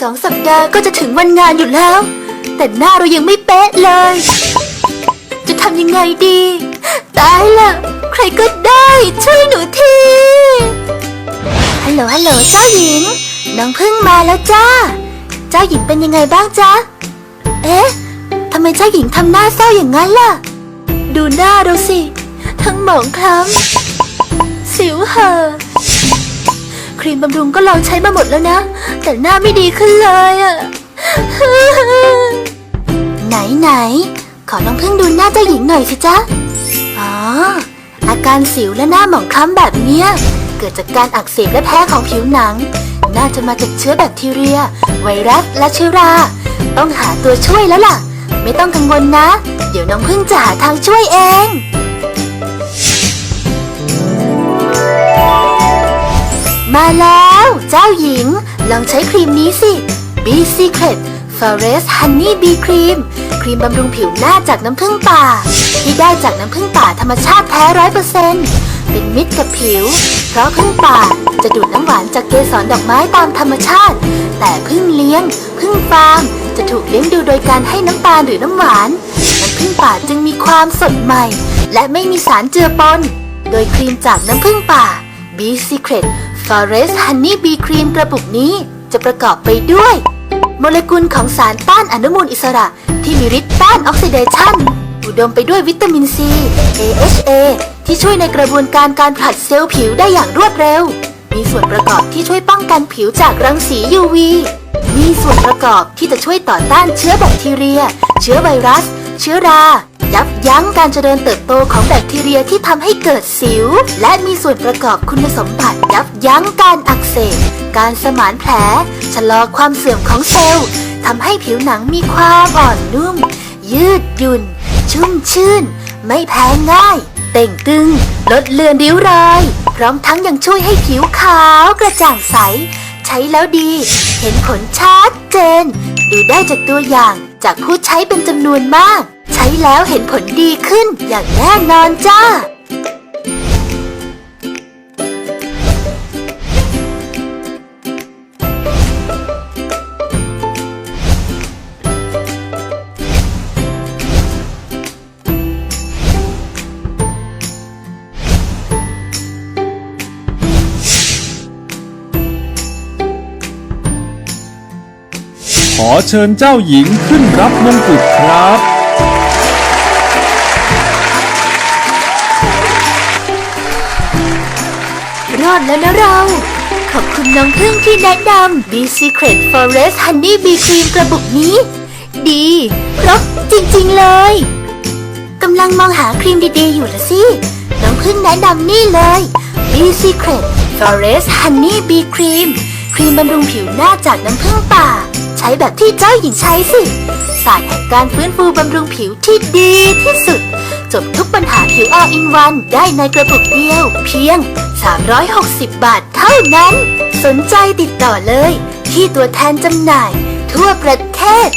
สองสัปดาห์ก็จะถึงวันงานอยู่แล้ว แต่หน้าเรายังไม่เป๊ะเลย จะทำยังไงดี ตายละใครก็ได้ช่วยหนูที ฮัลโหลฮัลโหลเจ้าหญิง น้องพึ่งมาแล้วจ้า เจ้าหญิงเป็นยังไงบ้างจ๊ะ เอ๊ะทำไมเจ้าหญิงทำหน้าเศร้าอย่างนั้นล่ะ ดูหน้าเราสิ ทั้งหมองคล้ำสิวเห่อ ครีมบำรุงก็ลองใช้มาหมดแล้วนะ แต่หน้าไม่ดีขึ้นเลยอะไหนไหน ขอน้องเพึ่งดูหน้าเจ้าหญิงหน่อยสิจ๊ะ อ๋อ อาการสิวและหน้าหมองคล้ำแบบเนี้ย เกิดจากการอักเสบและแพ้ของผิวหนัง น่าจะมาจากเชื้อแบคทีเรีย ไวรัสและเชื้อรา ต้องหาตัวช่วยแล้วล่ะ ไม่ต้องกังวลนะ เดี๋ยวน้องพึ่งจะหาทางช่วยเอง มาแล้ว เจ้าหญิง ลองใช้ครีมนี้สิ B Secret Forest Honey Bee Cream ครีมบำรุงผิวหน้าจากน้ำผึ้งป่า ที่ได้จากน้ำผึ้งป่าธรรมชาติแท้ร้อยเปอร์เซ็นต์เป็นมิตรกับผิว เพราะผึ้งป่าจะดูดน้ำหวานจากเกสรดอกไม้ตามธรรมชาติ แต่ผึ้งเลี้ยงผึ้งฟาร์มจะถูกเลี้ยงดูโดยการให้น้ำตาลหรือน้ำหวาน น้ำผึ้งป่าจึงมีความสดใหม่ และไม่มีสารเจือปน โดยครีมจากน้ำผึ้งป่า B Secret Forest Honey Bee Cream กระปุกนี้จะประกอบไปด้วย โมเลกุลของสารต้านอนุมูลอิสระที่มีฤทธิ์ต้านออกซิเดชันอุดมไปด้วยวิตามินซี AHA ที่ช่วยในกระบวนการการผลัดเซลล์ผิวได้อย่างรวดเร็ว มีส่วนประกอบที่ช่วยป้องกันผิวจากรังสี UV มีส่วนประกอบที่จะช่วยต่อต้านเชื้อแบคทีเรีย เชื้อไวรัส เชื้อรา ยับยั้งการเจริญเติบโตของแบคทีเรียที่ทำให้เกิดสิว และมีส่วนประกอบคุณสมบัติยับยั้งการอักเสบ การสมานแผล ชะลอความเสื่อมของเซลล์ทำให้ผิวหนังมีความอ่อนนุ่ม ยืดหยุ่น ชุ่มชื่น ไม่แพ้ง่าย เต่งตึง ลดเลือนริ้วรอย พร้อมทั้งยังช่วยให้ผิวขาวกระจ่างใส ใช้แล้วดี เห็นผลชัดเจน ดูได้จากตัวอย่างจากผู้ใช้เป็นจำนวนมาก ใช้แล้วเห็นผลดีขึ้นอย่างแน่นอนจ้า ขอเชิญเจ้าหญิงขึ้นรับมงกุฎครับ รอดแล้วนะเรา ขอบคุณน้องพึ่งที่แนะนำ B Secret Forest Honey Bee Cream กระปุกนี้ ดีครบจริงๆเลยกำลังมองหาครีมดีๆอยู่ละสิ น้องพึ่งแนะนำนี่เลย B Secret Forest Honey Bee Cream ครีมบำรุงผิวหน้าจากน้ำผึ้งป่า ใช้แบบที่เจ้าหญิงใช้สิศาสตร์แห่งการฟื้นฟูบำรุงผิวที่ดีที่สุด จบทุกปัญหาผิว all in one ได้ในกระปุกเดียว เพียง 360 บาทเท่านั้น สนใจติดต่อเลย ที่ตัวแทนจำหน่าย ทั่วประเทศ